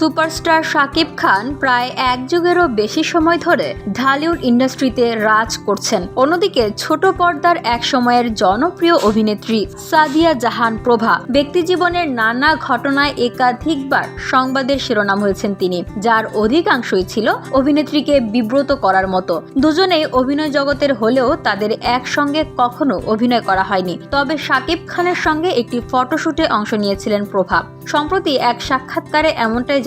Superstar Shakib Khan প্রায় এক যুগেরও বেশি সময় ধরে ঢালিউড ইন্ডাস্ট্রিতে রাজ করছেন। অন্যদিকে ছোট পর্দার এক সময়ের জনপ্রিয় অভিনেত্রী সাদিয়া জাহান প্রভা ব্যক্তিজীবনের নানা ঘটনায় একাধিকবার সংবাদের শিরোনাম হয়েছেন তিনি, যার অধিকাংশই ছিল অভিনেত্রীকে বিব্রত করার মতো। দুজনেই অভিনয় জগতের হলেও তাদের একসঙ্গে কখনো অভিনয় করা হয়নি। তবে শাকিব খানের সঙ্গে একটি ফটোশুটে অংশ নিয়েছিলেন প্রভা। সম্প্রতি এক সাক্ষাৎকারে এমনটাই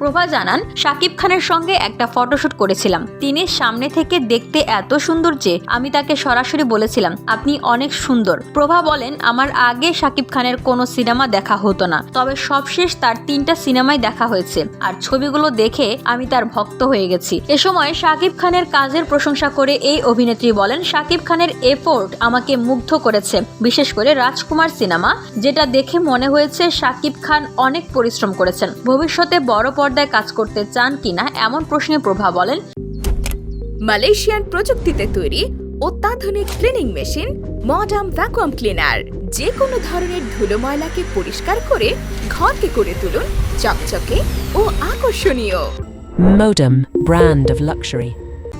প্রভা জানান শাকিব খানের সঙ্গে একটা ফটোশুট করেছিলাম। তিনি সামনে থেকে দেখতে এত সুন্দর যে আমি তাকে সরাসরি বলেছিলাম, আপনি অনেক সুন্দর। প্রভা বলেন, আমার আগে শাকিব খানের কোনো সিনেমা দেখা হতো না, তবে সবশেষ তার তিনটা সিনেমাই দেখা হয়েছে, আর ছবিগুলো দেখে আমি তার ভক্ত হয়ে গেছি। এ সময় শাকিব খানের কাজের প্রশংসা করে এই অভিনেত্রী বলেন শাকিব খানের এফোর্ট আমাকে মুগ্ধ করেছে, বিশেষ করে রাজকুমার সিনেমা, যেটা দেখে মনে হয়েছে শাকিব খান অনেক পরিশ্রম করেছেন। ভবিষ্যতে বড় পর্দায় কাজ করতে চান কিনা এমন প্রশ্নে প্রভা বলেন। মালয়েশিয়ান প্রযুক্তিতে তৈরি অত্যাধুনিক cleaning machine modern vacuum cleaner. যে কোনো ধরনের ধুলো ময়লাকে পরিষ্কার করে ঘরকে করে তুলুন চকচকে ও আকর্ষণীয়। Modem, brand of luxury.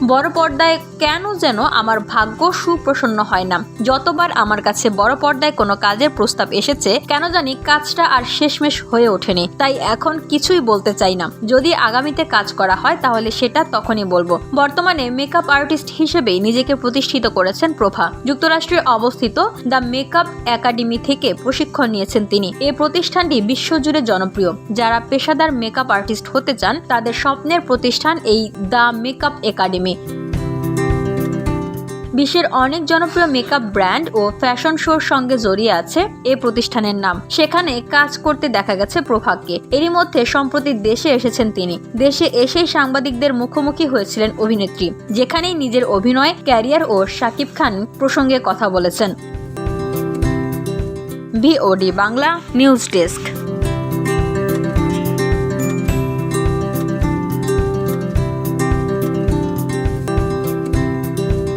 বড় পর্দায় কেন যেন আমার ভাগ্য সুপ্রসন্ন হয় না? যতবার আমার কাছে বড় পর্দায় কোনো কাজের প্রস্তাব এসেছে, কেন জানি কাজটা আর শেষমেশ হয়ে ওঠেনি। তাই এখন কিছুই বলতে চাই না। যদি আগামীতে কাজ করা হয়, তাহলে সেটা তখনই বলব। বর্তমানে মেকআপ আর্টিস্ট হিসেবেই নিজেকে প্রতিষ্ঠিত করেছেন প্রভা। যুক্তরাষ্ট্রে অবস্থিত দ্য মেকআপ একাডেমি থেকে প্রশিক্ষণ নিয়েছেন তিনি। এই প্রতিষ্ঠানটি বিশ্বজুড়ে জনপ্রিয়। যারা পেশাদার মেকআপ আর্টিস্ট হতে চান, তাদের স্বপ্নের প্রতিষ্ঠান এই দ্য মেকআপ একাডেমি। বিশ্বের অনেক জনপ্রিয় মেকআপ ব্র্যান্ড ও ফ্যাশন শোর সঙ্গে জড়িয়ে আছে এই প্রতিষ্ঠানের নাম। সেখানে কাজ করতে দেখা গেছে প্রভাককে এরই মধ্যে সম্প্রতি দেশে এসেছেন তিনি। দেশে এসেই সাংবাদিকদের মুখোমুখি হয়েছিলেন অভিনেত্রী, যেখানেই নিজের অভিনয়, ক্যারিয়ার ও শাকিব খান প্রসঙ্গে কথা বলেছেন। VOD Bangla news desk